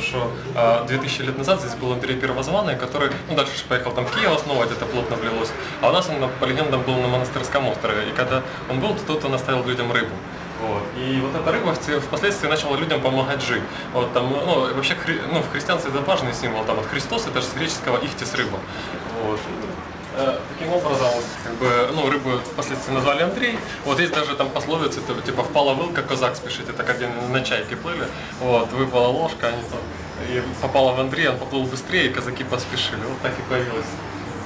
что а, 2000 лет назад здесь был Андрей Первозванный, который, ну, дальше же поехал там Киев основывать, это плотно влилось. А у нас он, по легендам, был на монастырском острове. И когда он был, то тут он оставил людям рыбу. Вот. И вот эта рыба впоследствии начала людям помогать жить. Вот, там, ну, вообще хри- ну, в христианстве это важный символ. Там, вот Христос, это же с греческого ихтис рыба. Вот. Э, Таким образом, как бы, ну, рыбу впоследствии назвали Андрей. Вот есть даже там пословицы, типа, типа впала вилка, козак спешит, это как на чайке плыли. Вот, выпала ложка, они там, и попала в Андрея, он поплыл быстрее, и казаки поспешили. Вот так и появилось.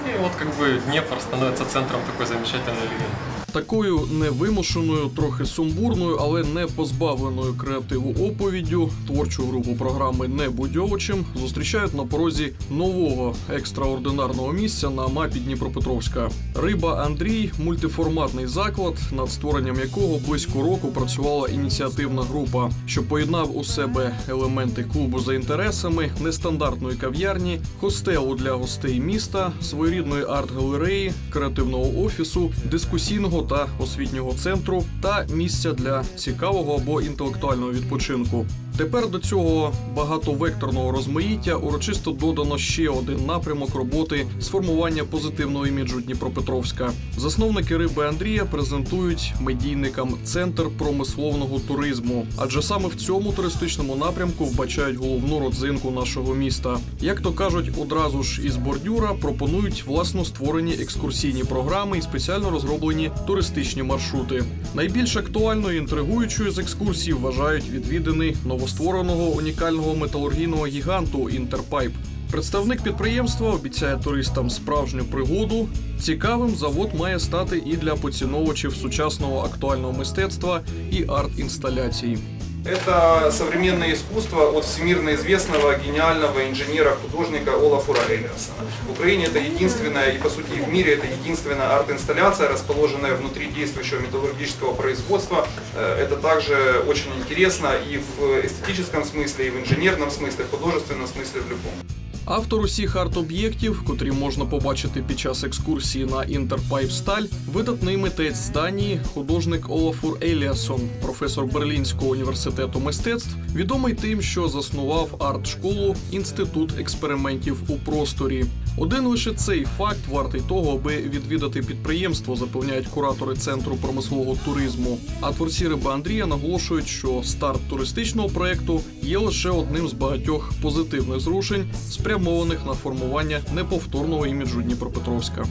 И вот как бы Днепр становится центром такой замечательной легенды. Такою невимушеною, трохи сумбурною, але не позбавленою креативу оповіддю творчу групу програми Не будь овочем зустрічають на порозі нового екстраординарного місця на мапі Дніпропетровська. Риба Андрій мультиформатний заклад, над створенням якого близько року працювала ініціативна група, що поєднав у себе елементи клубу за інтересами, нестандартної кав'ярні, хостелу для гостей міста, своєрідної арт-галереї, креативного офісу, дискусійного та освітнього центру та місця для цікавого або інтелектуального відпочинку. Тепер до цього багатовекторного розмаїття урочисто додано ще один напрямок роботи з формування позитивного іміджу Дніпропетровська. Засновники риби Андрія презентують медійникам центр промисловного туризму, адже саме в цьому туристичному напрямку вбачають головну родзинку нашого міста. Як то кажуть, одразу ж із бордюра пропонують власно створені екскурсійні програми і спеціально розроблені туристичні маршрути. Найбільш актуальною і інтригуючою з екскурсій вважають відвідини новоствореного унікального металургійного гіганту Інтерпайп. Представник підприємства обіцяє туристам справжню пригоду. Цікавим завод має стати і для поціновувачів сучасного актуального мистецтва і арт-інсталяцій. Это современное искусство от всемирно известного гениального инженера-художника Олафура Эйлерса. В Украине это единственная, и по сути в мире это единственная арт-инсталляция, расположенная внутри действующего металлургического производства. Э, Это также очень интересно и в эстетическом смысле, и в инженерном смысле, в художественном смысле, в любом. Автор усіх арт-об'єктів, котрі можна побачити під час екскурсії на Інтерпайпсталь, видатний митець з Данії, художник Олафур Еліасон, професор Берлінського університету мистецтв, відомий тим, що заснував арт-школу Інститут експериментів у просторі. Один лише цей факт вартий того, аби відвідати підприємство, запевняють куратори центру промислового туризму. А творці риби Андрія наголошують, що старт туристичного проекту є лише одним з багатьох позитивних зрушень, спрямованих на формування неповторного іміджу Дніпропетровська.